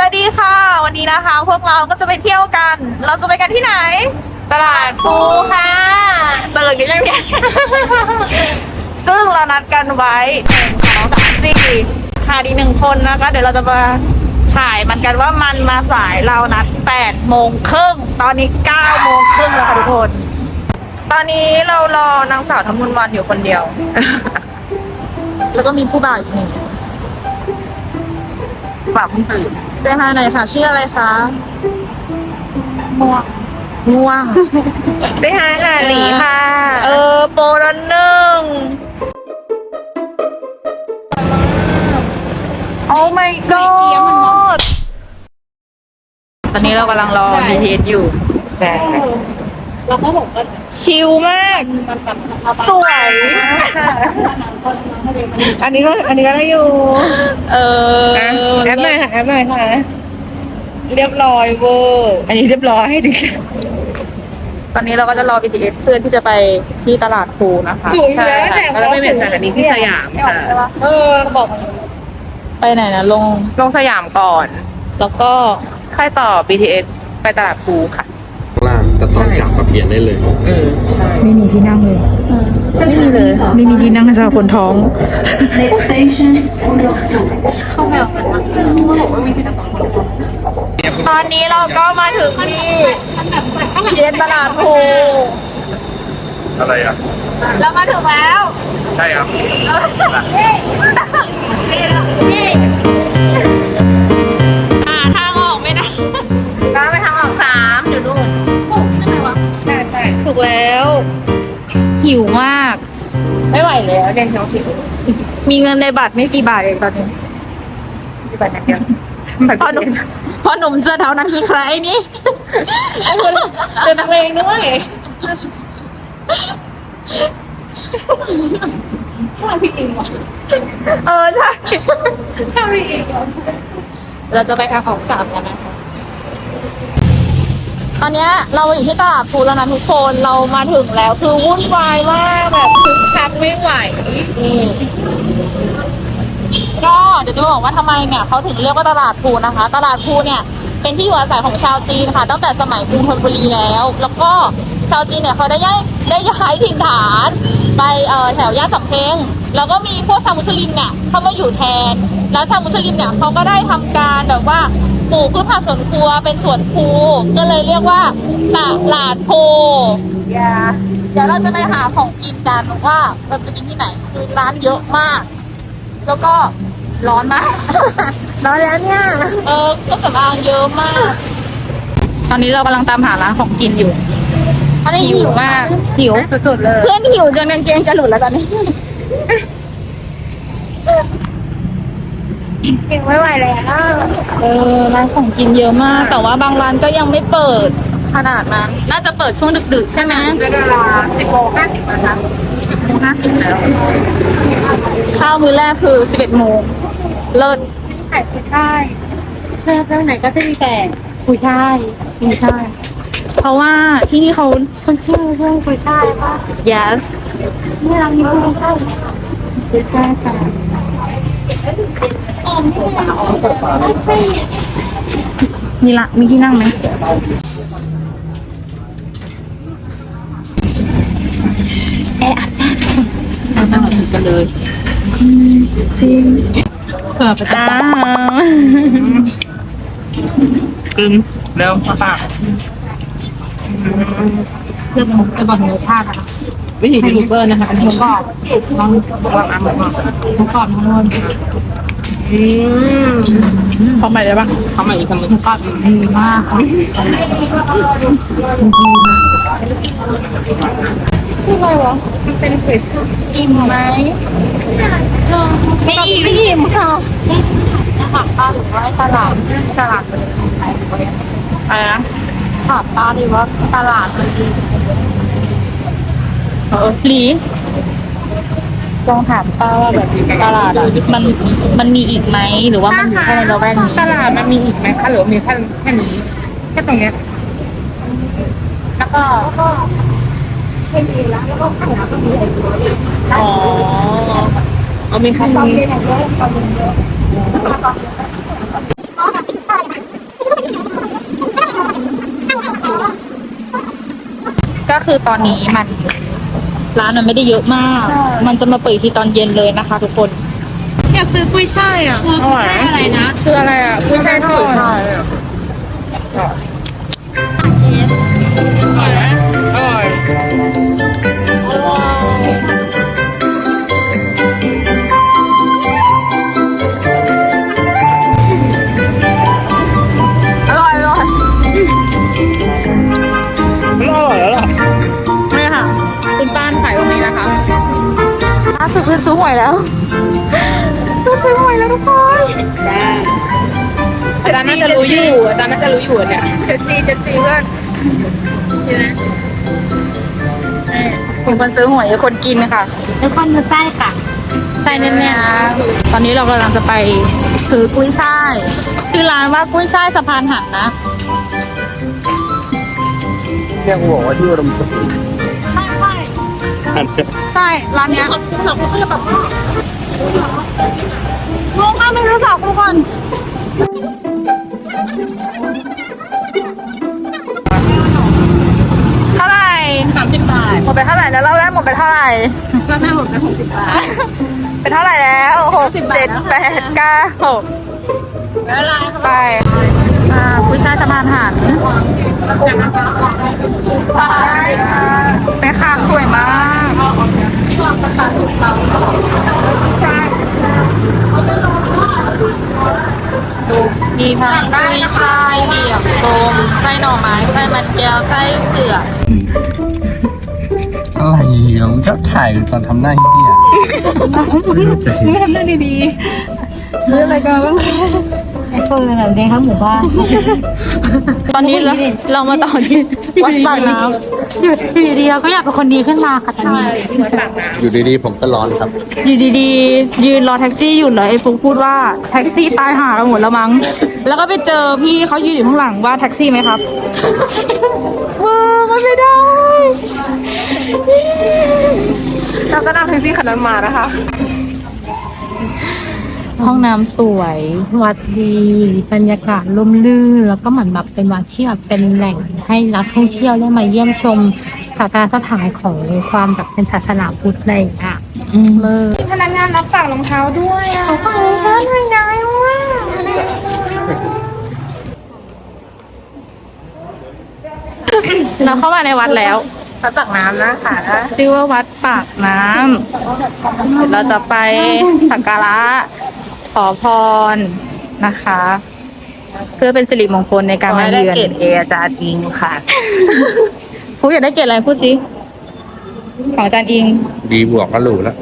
วัสดีค่ะ วันนี้นะคะ พวกเราก็จะไปเที่ยวกัน เราจะไปกันที่ไหน ตลาดภูค่ะตื่นกันยังเนี่ย ซึ่งเรานัดกันไว้หนึ่งสองสามสี่ค่ะดีหนึ่งคนนะคะ เดี๋ยวเราจะมาถ่ายมันกันว่ามันมาสายเรานัดแปดโมงครึ่งตอนนี้เก้าโมงครึ่งแล้วค่ะทุกคน ตอนนี้เรารอนางสาวทำมุนวันอยู่คนเดียว แล้วก็มีผู้บ่าวอีกหนึ่งบ่าวเพิ่งตื่น เซฮายหน่อยค่ะ ชื่ออะไรคะง่วงง่วงไปหาค่ะ หลีค่ะ เออ โปรละหนึ่ง โอ้ my god ตอนนี้เรากำลังรอ BTS อยู่ ใช่ เราก็บอกว่าชิลมาก มันแบบสวย อันนี้ก็อันนี้ก็ได้อยู่เออนะแอปหน่อยค่ะแอปหน่อยค่ะ เรียบร้อยเวอร์อันนี้เรียบร้อยดิตอนนี้เราก็จะรอ BTS เพื่อที่จะไปที่ตลาดภูนะคะถูกอยู่แล้วแต่เราไม่เป็นสถานีที่สยามค่ะ เออบอกไปไหนนะลงลงสยามก่อน แล้วก็ค่อยต่อ BTS ไปตลาดภูค่ะข้างล่างแต่ตอนกลับมาเปลี่ยนได้เลย เออใช่ไม่มีที่นั่งเลย ไม่มีเลยค่ะไม่มีที่นั่งสำหรับคนท้อง Next station, Udoksu. ตอนนี้เราก็มาถึงที่เรียนตลาดภูอะไรอะแล้วมาถึงแล้ว ใช่ครับหา แล้ว หิวมาก ไม่ไหวแล้วเรียนเช้าผิวมีเงินในบัตรไม่กี่บาทเองตอนนี้ที่บ้านนักเรียนพ่อหนุ่มพ่อหนุ่มเสื้อเท้านั้นคือใครนี่เป็นนักเลงด้วยเออใช่เราจะไปทางออกสามกันนะคะ ตอนนี้เราอยู่ที่ตลาดภูแล้วนะทุกคนเรามาถึงแล้วคือวุ่นวายมากแบบคึกคักไม่ไหวก็เดี๋ยวจะมาบอกว่าทำไมเนี่ยเขาถึงเรียกว่าตลาดภูนะคะ ตลาดภูเนี่ย เป็นที่อยู่อาศัยของชาวจีนค่ะ ตั้งแต่สมัยกรุงธนบุรีแล้ว แล้วก็ชาวจีนเนี่ยเขาได้ย้ายได้ย้ายถิ่นฐาน ไปเอ่อแถวย่านสำเพ็งแล้วก็มีพวกชาวมุสลิมเนี่ยเข้ามาอยู่แทน แล้วชาวมุสลิมเนี่ยเขาก็ได้ทำการแบบว่า ปลูกพืชผักสวนครัวเป็นสวนภูก็เลยเรียกว่าตลาดภูเดี๋ยวเราจะไปหาของกินกันว่าเราจะกินที่ไหนคือร้านเยอะมาก แล้วก็ร้อนมาก ร้อนแล้วเนี่ย เออเครื่องสำอางเยอะมาก ตอนนี้เรากำลังตามหาร้านของกินอยู่หิวมากหิวสุดๆเลย เพื่อนหิวจนกางเกงจะหลุดแล้วตอนนี้ กินไม่ไหวแล้วเออร้านของกินเยอะมาก แต่ว่าบางร้านก็ยังไม่เปิดขนาดนั้น น่าจะเปิดช่วงดึกๆ ใช่ไหมเป็นเวลาสิบโมงห้าสิบนะคะสิบโมงห้าสิบแล้ว ข้าวมื้อแรกคือสิบเอ็ดโมง เลิศขายกุ้ยช่ายเพื่อนไหนก็จะมีแต่กุ้ยช่ายไม่ใช่เพราะว่าที่นี่เขาคนชื่อเพื่อนกุ้ยช่ายป่ะ yes เนี่ยเรามีกุ้ยช่ายกุ้ยช่ายค่ะ มีละมีที่นั่งไหมแออัดนั่งนั่งถึงกันเลย จริงเผื่อไปตากินเร็วปากเพื่อนผมจะบอกเนื้อชาตินะคะวิธียูทูบเบอร์นะคะอันนี้ก็ลองลองอ่านหมดทุกก่อนทั้งวัน อืมพร้อมไปได้ปะทำมาอีกคำนึงก่อนดีมากค่ะคืออะไรวะมันเป็นคริสอิ่มไหมไม่อิ่มไม่อิ่มค่ะผักป้าหรือว่าตลาดตลาดมันอะไรนะผักป้าดีว่าตลาดมันดีเออหลี ลองถามป้าว่าแบบตลาดอะมันมันมีอีกไหมหรือว่ามันอยู่แค่ในระแวกนี้ตลาดมันมีอีกไหมคะหรือว่ามีแค่แค่นี้แค่ตรงเนี้ยแล้วก็แค่นี้แล้วแล้วก็ข้างหลังก็มีไอ้ตัวนี้อ๋อเอาไม่แค่นี้ก็คือตอนนี้มัน ร้านมันไม่ได้เยอะมาก มันจะมาเปิดที่ตอนเย็นเลยนะคะ ทุกคน อยากซื้อกุ้ยช่ายอะอร่อย อะไรนะ คืออะไรอะกุ้ยช่ายทอด รย์น่าจะรู้อยู่เนี่ยเจ็ดสี่เจ็ดสี่เพื่อนนี่นะมีคนซื้อหวยมีคนกินค่ะ แล้วคนมาใต้ค่ะใช่แน่ๆตอนนี้เรากำลังจะไปซื้อกุ้ยช่ายชื่อร้านว่ากุ้ยช่ายสะพานหันนะเรียกหัวว่าที่อุดมสมบูรณ์ใช่ร้านเนี้ยลุงค่ะไม่รู้จักทุกคน เราแรกหมดไปเท่าไหร่ก็แม่หมดไปหกสิบบาท เป็นเท่าไหร่แล้วหกเจ็ดแปดเก้าหกไปอ่ากุ้ยช่ายสะพานหันแม่ค้าสวยมากดูมีทั้งกุ้ยช่ายเหี่ยมต้มไส้หน่อไม้ไส้มันแก้วไส้เผือก อะไรอะมึงชอบถ่ายตอนทำหน้าเฮียไม่รู้จะเห็นซื้ออะไรกันบ้างไอโฟนอะไรเลยทั้งหมู่บ้านตอนนี้เราเรามาต่อที่วัดปากน้ำอยู่อยู่ดีๆเราก็อยากเป็นคนดีขึ้นมาค่ะตอนนี้อยู่ดีๆผมก็ร้อนครับ อยู่ดีๆ ยืนรอแท็กซี่อยู่เลยไอ้ฟุกพูดว่าแท็กซี่ตายหากันหมดแล้วมั้ง แล้วก็ไปเจอพี่เขายืนอยู่ข้างหลังว่าแท็กซี่ไหมครับเออมันไม่ได้ เราก็นั่งแท็กซี่คันนั้นมานะคะ ห้องน้ำสวย วัดดีบรรยากาศร่มรื่นแล้วก็เหมือนแบบเป็นวัดที่แบบเป็นแหล่งให้นักท่องเที่ยวได้มาเยี่ยมชมศาสนสถานของความแบบเป็นศาสนาพุทธอะไรอย่างเงี้ยเลยพนักงานรับฝากรองเท้าด้วยอะเขาฟังฉันไม่ได้ว่าเราเข้ามาในวัดแล้ว วัดปากน้ำนะคะชื่อว่าวัดปากน้ำเดี๋ยวเราจะไปสักการะขอพรนะคะ เพื่อเป็นสิริมงคลในการมาได้เยือนเกรดเออาจารย์อิงค่ะพูดอยากได้เกรดอะไรพูดสิของอาจารย์อิง ดีบวกก็หรูแล้ว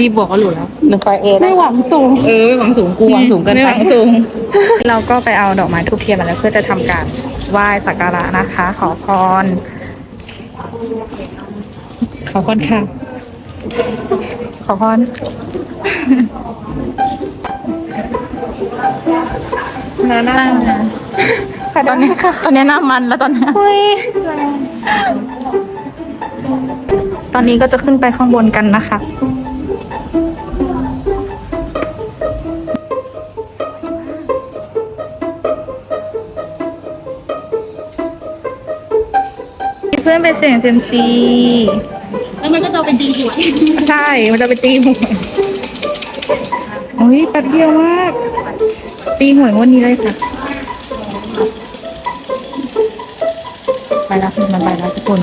ดีบวกก็หลุดแล้วหนึ่งคอยเอไม่หวังสูง เออไม่หวังสูงกูหวังสูงเกินไม่ไปหวังสูง เราก็ไปเอาดอกไม้ทูบเทียนมาแล้วเพื่อจะทำการไหว้สักการะนะคะ ขอพร ขอพรค่ะ ขอพรนะนะตอนนี้ตอนนี้หน้ามันแล้วตอนนี้ตอนนี้ก็จะขึ้นไปข้างบนกันนะคะ เพื่อนไปเสี่ยงเซยมซี แล้วมันก็จะเป็นดีหวยใช่ มันจะไปตีหวยโอ้ยแป๊บเดียวมาก ตีหวยงวันนี้เลยค่ะ ไปแล้วมันไปแล้วทุกคน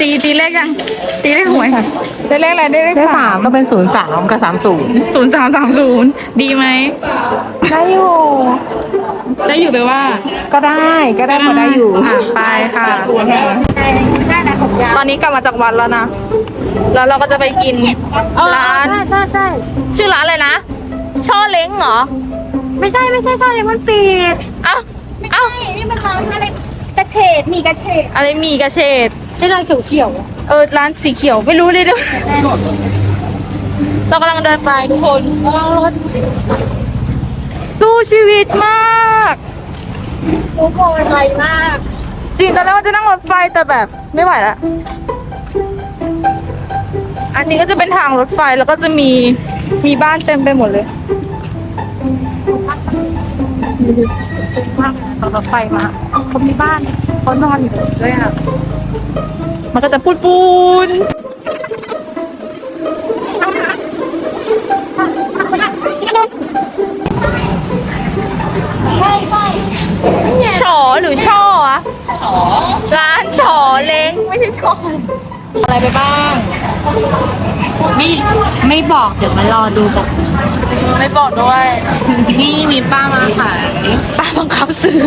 ตีตีเลขยัง ตีเลขหวยค่ะ ได้เลขอะไรได้เลขได้สาสามมก็เป็นศูนย์สามกับสามศูนย์ศูนย์สามสามศูนย์ดีไหมได้อยู่ได้อยู่ไปว่า ก็ได้ก็ได้พอได้อยู่ะไปค่ะตอนนี้กลับมาจากวัดแล้วนะแล้วเราก็จะไปกินร้านใช่ใช่ใช่ชื่อร้านอะไรนะช่อเล้งเหรอ ไม่ใช่ไม่ใช่ใช่เลยมันปิดเอ้าเอ้านี่มันร้านอะไรกระเฉดมีกระเฉดอะไรหมีกระเฉด ได้ร้านเขียวเขียวเออร้านสีเขียวไม่รู้เลยเดี๋ยวเรากำลังเดินไปทุกคนกำลังรถ สู้ชีวิตมากทุกคนไวมาก จริงตอนแรกว่าจะนั่งรถไฟแต่แบบไม่ไหวแล้วอันนี้ก็จะเป็นทางรถไฟแล้วก็จะมีมีบ้านเต็มไปหมดเลยมากตอนรถไฟมาเขามีบ้านเขานอนอยู่ด้วยอะ มันก็จะปูนปูนใช่ใช่ฉอหรือช่ออะร้านฉอเล้งไม่ใช่ช่อ อะไรไปบ้าง ไม่ไม่บอกเดี๋ยวมารอดูกันไม่บอกด้วย นี่มีป้ามาขายป้าบังคับซื้อ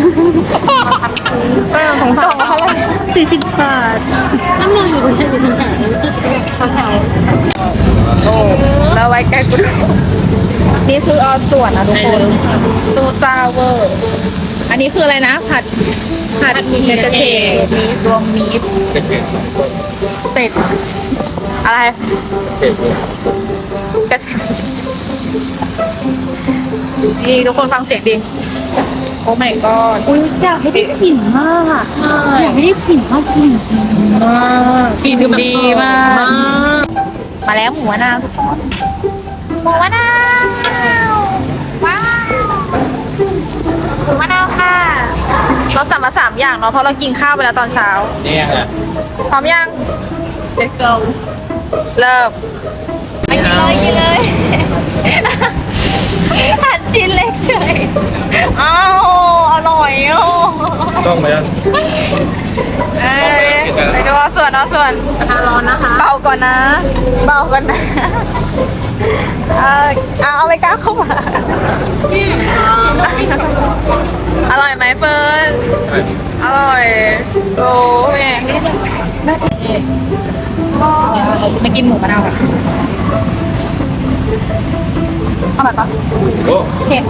เออของสองเท่าไหร่สี่สิบบาทน้ำนอนอยู่บนเชือกอยู่ที่ไหนคือแถวโอ้แล้วไว้ใกล้กูด้วยนี่คือออส่วนนะทุกคนตูซาเวอร์ อันนี้คืออะไรนะ ผัดผัดเนกระเทศมีรวมมีด เป็ด อะไรกระเทศนี่ทุกคนฟังเสียงดิ โอ้ my god อุ้ยอยากให้ได้กลิ่นมากอะอยากให้ได้กลิ่นมากกลิ่นกลิ่นดีมาก มาแล้วหมูมะนาวทุกคนหมูมะนาวว้าวหมูมะนาวค่ะเราสั่งมาสามอย่างเนาะเพราะเรากินข้าวไปแล้วตอนเช้านี่ยังอะพร้อมยัง Let's go เริ่มกินเลยกินเลยหั่นชิ้นเล็กเฉยอ้าวอร่อยอะ ต้องไหมอะเอ้ยไปดูเอาส่วนเอาส่วนกระทะร้อนนะคะ เบาก่อนนะ เบาก่อนนะ เออเอาเอาไปก้าวเข้ามาอร่อยไหมเฟิร์นอร่อยโอ้แม่เดี๋ยวเราจะไปกินหมูมะนาวกัน อร่อยปะโอ้เผ็ด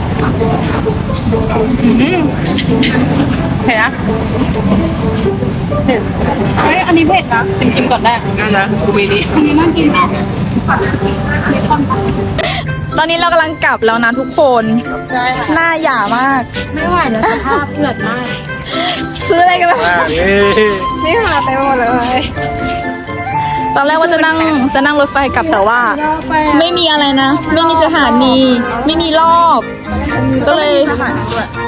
อืมเผ็ดนะเผ็ดเฮ้ยอันนี้เผ็ดนะชิมชิมๆก่อนได้นั่นนะกูมีนี่ตอนนี้เรากำลังกลับแล้วนะทุกคนหน้าหย่ามาก ไม่ไหวแล้วสภาพเผือดมาก ซื้ออะไรกันบ้างอ่านี่นี่หาไปหมดเลย ตอนแรกว่าจะนั่งจะนั่งรถไฟกลับแต่ว่า ไม่มีอะไรนะ ไม่มีสถานี ไม่มีรอบ ก็เลย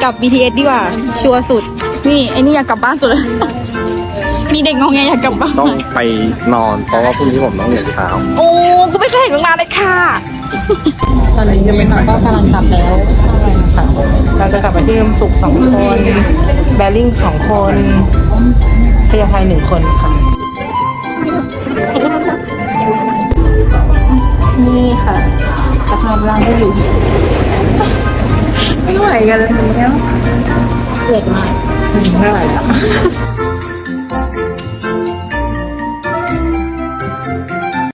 กลับ BTS ดีกว่า ชัวร์สุด นี่ไอ้นี่อยากกลับบ้านสุดเลยมีเด็กงองแงอยากกลับบ้านต้องไปนอนเพราะว่าพรุ่งนี้ผมต้องเรียนเช้า โอ้กูไม่เคยเห็นมึงมาเลยค่ะ ตอนนี้ยังไม่นอนก็กำลังกลับแล้วใช่ค่ะเราจะกลับไปที่ลมสุขสองคน แบริ่งสองคนพยาไทยหนึ่งคนค่ะ นี่ค่ะสภาพร่างที่อยู่ไม่ไหวกันแล้วไม่ไหวแล้ว